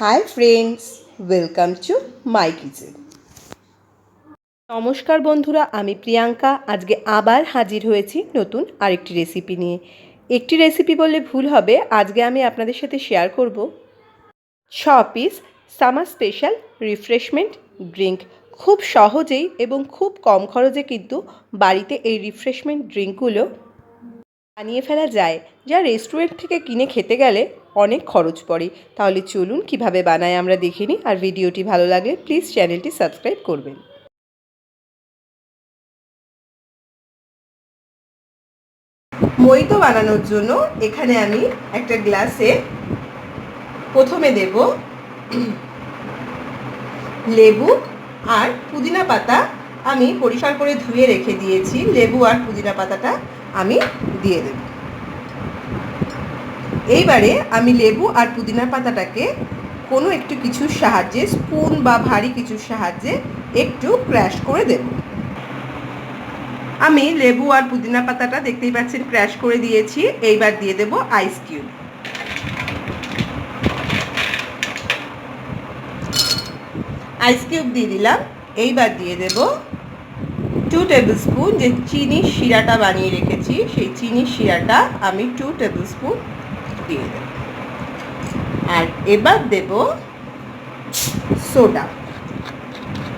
Hi friends welcome to my kitchen নমস্কার বন্ধুরা, আমি প্রিয়াঙ্কা। আজকে আবার হাজির হয়েছি নতুন আরেকটি রেসিপি নিয়ে। একটি রেসিপি বললে ভুল হবে, আজকে আমি আপনাদের সাথে শেয়ার করব। ছ piece summer special refreshment drink খুব সহজেই এবং খুব কম খরচে কিন্তু বাড়িতে এই রিফ্রেশমেন্ট ড্রিঙ্কগুলো বানিয়ে ফেলা যায়, যা রেস্টুরেন্ট থেকে কিনে খেতে গেলে অনেক খরচ পড়ে। তাহলে চলুন কীভাবে বানায় আমরা দেখে নিই, আর ভিডিওটি ভালো লাগলে প্লিজ চ্যানেলটি সাবস্ক্রাইব করবেন। মইতো বানানোর জন্য এখানে আমি একটা গ্লাসে প্রথমে দেব লেবু আর পুদিনা পাতা। আমি পরিষ্কার করে ধুয়ে রেখে দিয়েছি, লেবু আর পুদিনা পাতাটা। আমি দিয়ে দেব। এইবারে আমি লেবু আর পুদিনা পাতাটাকে কোনো একটু কিছুর সাহায্যে, স্পুন বা ভারী কিছুর সাহায্যে একটু ক্র্যাশ করে দেব। আমি লেবু আর পুদিনা পাতাটা দেখতেই পাচ্ছেন ক্র্যাশ করে দিয়েছি। এইবার দিয়ে দেব আইস কিউব। আইস কিউব দিয়ে দিলাম। এইবার দিয়ে দেব টু টেবিল স্পুন যে চিনির শিরাটা বানিয়ে রেখেছি, সেই চিনির শিরাটা আমি টু টেবিল স্পুন দিয়ে দেব। আর এবার দেব সোডা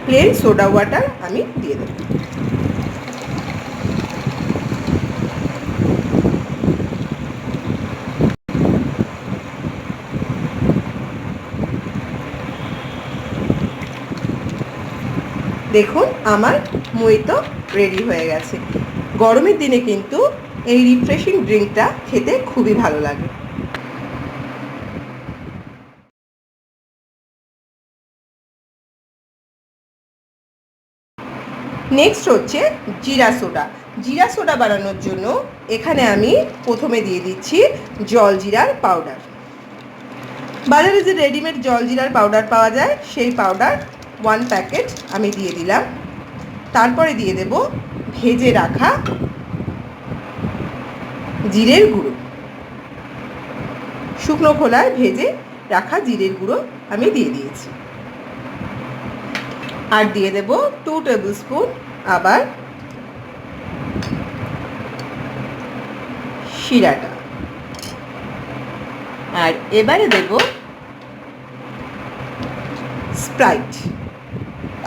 প্লেন সোডা ওয়াটার আমি দিয়ে দেব। দেখুন, আমার মইতো রেডি হয়ে গেছে। গরমের দিনে কিন্তু এই রিফ্রেশিং ড্রিঙ্কটা খেতে খুবই ভালো লাগে। নেক্সট হচ্ছে জিরা সোডা। জিরা সোডা বানানোর জন্য এখানে আমি প্রথমে দিয়ে দিচ্ছি জল জিরার পাউডার বাজারে যে রেডিমেড জল জিরার পাউডার পাওয়া যায়, সেই পাউডার ওয়ান প্যাকেট আমি দিয়ে দিলাম। তারপরে দিয়ে দেব ভেজে রাখা জিরের গুঁড়ো। শুকনো খোলায় ভেজে রাখা জিরের গুঁড়ো আমি দিয়ে দিয়েছি। আর দিয়ে দেব টু টেবিল স্পুন আবার শিরাটা। আর এবারে দেব স্প্রাইট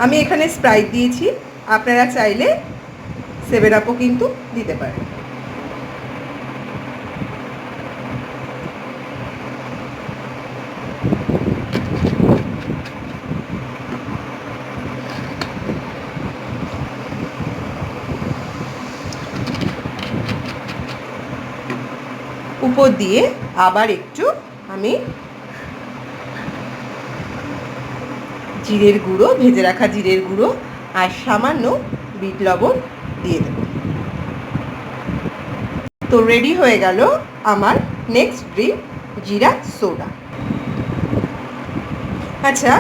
আমি এখানে স্প্রাইট দিয়েছি, আপনারা চাইলে সেভেন আপও কিন্তু দিতে পারেন। উপর দিয়ে আবার একটু আমি জিরের গুঁড়ো, ভেজে রাখা জিরের গুঁড়ো আর সামান্য বিট লবণ দিয়ে দেব। তো রেডি হয়ে গেল আমার নেক্সট ড্রিঙ্ক জিরা সোডা। আচ্ছা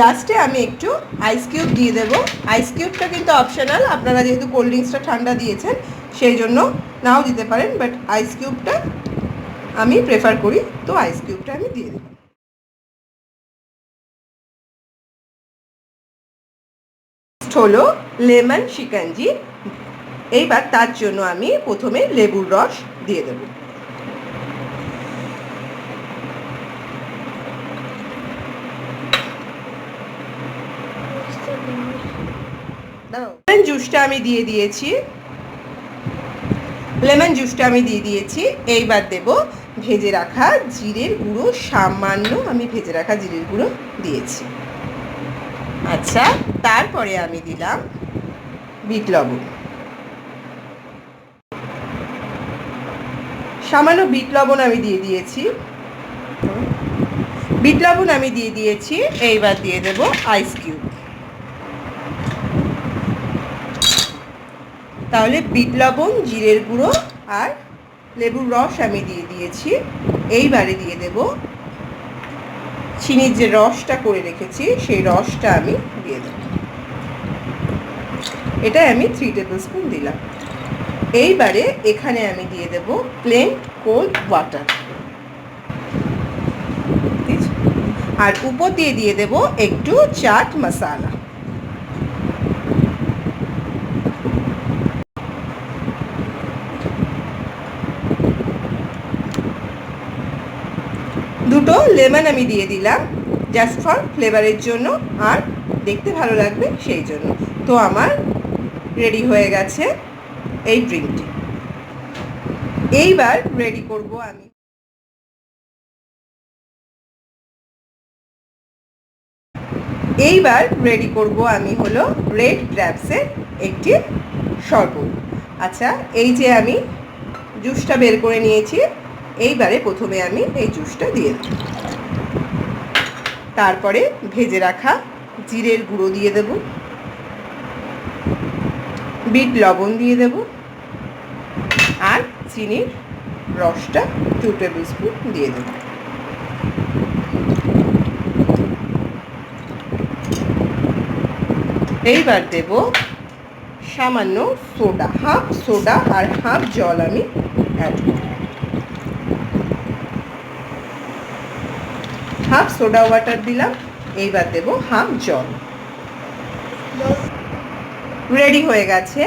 লাস্টে আমি একটু আইস কিউব দিয়ে দেবো। আইস কিউবটা কিন্তু অপশনাল আপনারা যেহেতু কোল্ড ড্রিঙ্কসটা ঠান্ডা দিয়েছেন, সেই জন্য নাও দিতে পারেন বাট আইস কিউবটা আমি প্রেফার করি, তো আইস কিউবটা আমি দিয়ে দেবো। হলো লেমন শিকাঞ্জি। এইবার তার জন্য আমি প্রথমে লেবুর রস দিয়ে দেব। লেমন জুসটা আমি দিয়ে দিয়েছি। লেমন জুসটা আমি দিয়ে দিয়েছি। এইবার দেব ভেজে রাখা জিরের গুঁড়ো। সামান্য আমি ভেজে রাখা জিরের গুঁড়ো দিয়েছি। আচ্ছা তারপরে আমি দিলাম বিট লবণ সামান্য বিট লবণ আমি দিয়ে দিয়েছি। বিট লবণ আমি দিয়ে দিয়েছি, এইবার দিয়ে দেব আইস কিউব তাহলে বিট লবণ জিরের গুঁড়ো আর লেবুর রস আমি দিয়ে দিয়েছি। এইবারে দিয়ে দেব চিনির যে রসটা করে রেখেছি, সেই রসটা আমি দিয়ে দেব। এটা আমি থ্রি টেবিল স্পুন দিলাম। এইবারে এখানে আমি দিয়ে দেব প্লেন কোল্ড ওয়াটার আর উপর দিয়ে দিয়ে দেব একটু চাট মশালা দুটো লেমন আমি দিয়ে দিলাম জাস্ট ফর ফ্লেভারের জন্য, আর দেখতে ভালো লাগবে সেই জন্য। তো আমার রেডি হয়ে গেছে এই ড্রিঙ্কটি এইবার রেডি করব আমি। এইবার রেডি করব আমি হলো রেড গ্র্যাপসের একটি শরবত। আচ্ছা এই যে আমি জুসটা বের করে নিয়েছি এইবারে প্রথমে আমি এই জুসটা দিয়ে দেব। তারপরে ভেজে রাখা জিরের গুঁড়ো দিয়ে দেব। বিট লবণ দিয়ে দেব। আর চিনির রসটা টু টেবিল স্পুন দিয়ে দেব। এইবার দেব সামান্য সোডা, হাফ সোডা আর হাফ জল আমি অ্যাড করব। হাফ সোডা ওয়াটার দিলাম, এইবার দেব হাফ জল। রেডি হয়ে গেছে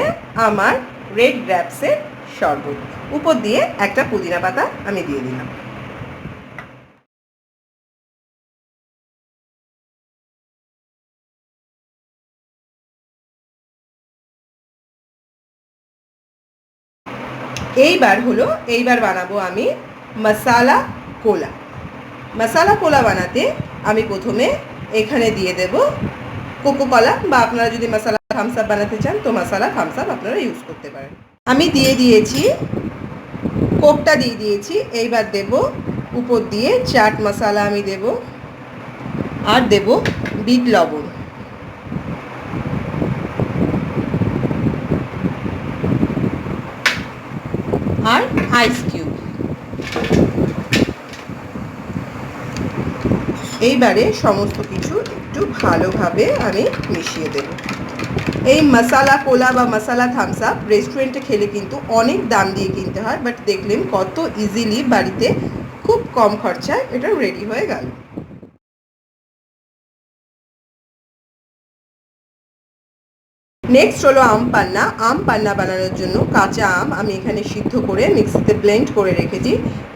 আমার রেড গ্র্যাপসের শরবত। উপর দিয়ে একটা পুদিনা পাতা আমি দিয়ে দিলাম। এইবার হলো, এইবার বানাবো আমি মশালা কোলা। মশালা কোলা বানাতে আমি প্রথমে এখানে দিয়ে দেব কোকো কলা বা আপনারা যদি মশালা থামস আপ বানাতে চান, তো মশালা থামস আপ আপনারা ইউজ করতে পারেন। আমি দিয়ে দিয়েছি কোকটা দিয়ে দিয়েছি, এইবার দেব উপর দিয়ে চাট মশালা আমি দেব, আর দেব বিট লবণ। আর আইস কিউব এইবারে সমস্ত কিছু একটু ভালোভাবে আমি মিশিয়ে দেব। এই মশালা কোলা বা মশালা থামস আপ রেস্টুরেন্টে খেলে কিন্তু অনেক দাম দিয়ে কিনতে হয় বাট দেখলেন কত ইজিলি বাড়িতে খুব কম খরচায় এটা রেডি হয়ে গেল। নেক্সট হলো আম পান্না। আম পান্না বানানোর জন্য কাঁচা আম আমি এখানে সিদ্ধ করে মিক্সিতে ব্লেন্ড করে রেখেছি।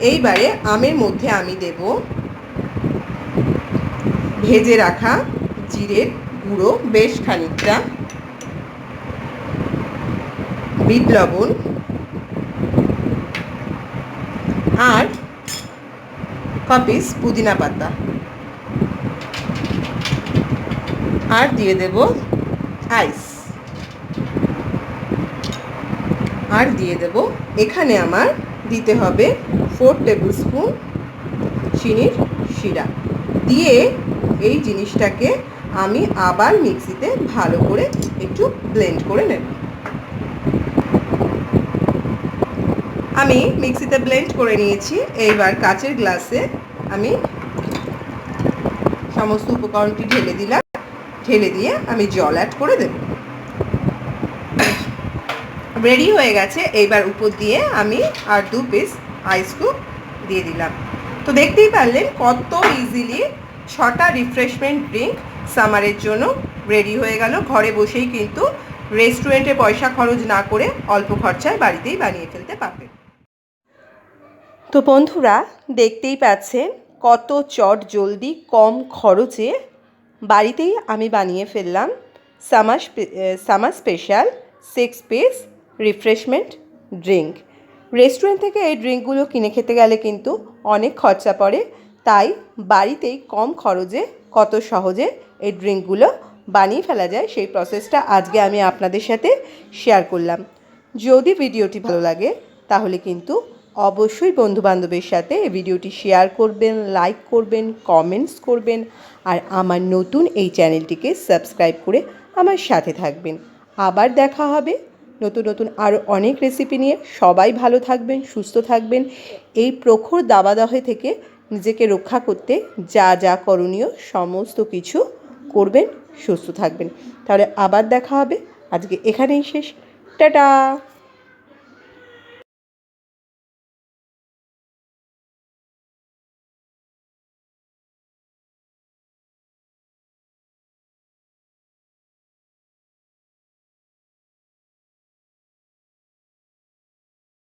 এইবারে আমের মধ্যে আমি দেব ভেজে রাখা জিরের গুঁড়ো বেশ খানিকটা, বিট লবণ, আর কপিস পুদিনা পাতা। আর দিয়ে দেব আইস। আর দিয়ে দেব, এখানে আমার দিতে হবে ফোর টেবিল স্পুন চিনির শিরা। দিয়ে এই জিনিসটাকে আমি আবার মিক্সিতে ভালো করে একটু ব্লেন্ড করে নেব। আমি মিক্সিতে ব্লেন্ড করে নিয়েছি। এইবার কাচের গ্লাসে আমি সমস্ত উপকরণটি ঢেলে দিলাম। ঢেলে দিয়ে আমি জল অ্যাড করে দেব। রেডি হয়ে গেছে। এইবার উপর দিয়ে আমি আর দু পিস আইস দিয়ে দিলাম। তো দেখতেই পারলেন কত ইজিলি ছটা রিফ্রেশমেন্ট ড্রিঙ্ক সামারের জন্য রেডি হয়ে গেল। ঘরে বসেই কিন্তু রেস্টুরেন্টে পয়সা খরচ না করে অল্প খরচায় বাড়িতেই বানিয়ে ফেলতে পারবেন তো বন্ধুরা, দেখতেই পাচ্ছেন কত চট জলদি কম খরচে বাড়িতেই আমি বানিয়ে ফেললাম summer summer special six piece refreshment drink restaurant থেকে এই ড্রিঙ্কগুলো কিনে খেতে গেলে কিন্তু অনেক খরচা পড়ে। তাই বাড়িতেই কম খরচে, কত সহজে এই ড্রিঙ্কগুলো বানিয়ে ফেলা যায় সেই প্রসেসটা আজকে আমি আপনাদের সাথে শেয়ার করলাম। যদি ভিডিওটি ভালো লাগে, তাহলে কিন্তু অবশ্যই বন্ধুবান্ধবের সাথে এই ভিডিওটি শেয়ার করবেন লাইক করবেন কমেন্টস করবেন, আর আমার নতুন এই চ্যানেলটিকে সাবস্ক্রাইব করে আমার সাথে থাকবেন। আবার দেখা হবে নতুন নতুন আরও অনেক রেসিপি নিয়ে। সবাই ভালো থাকবেন, সুস্থ থাকবেন। এই প্রখর দাবাদহে থেকে নিজেকে রক্ষা করতে যা যা করণীয় সমস্ত কিছু করবেন, সুস্থ থাকবেন। তাহলে আবার দেখা হবে। আজকে এখানেই শেষ। টাটা!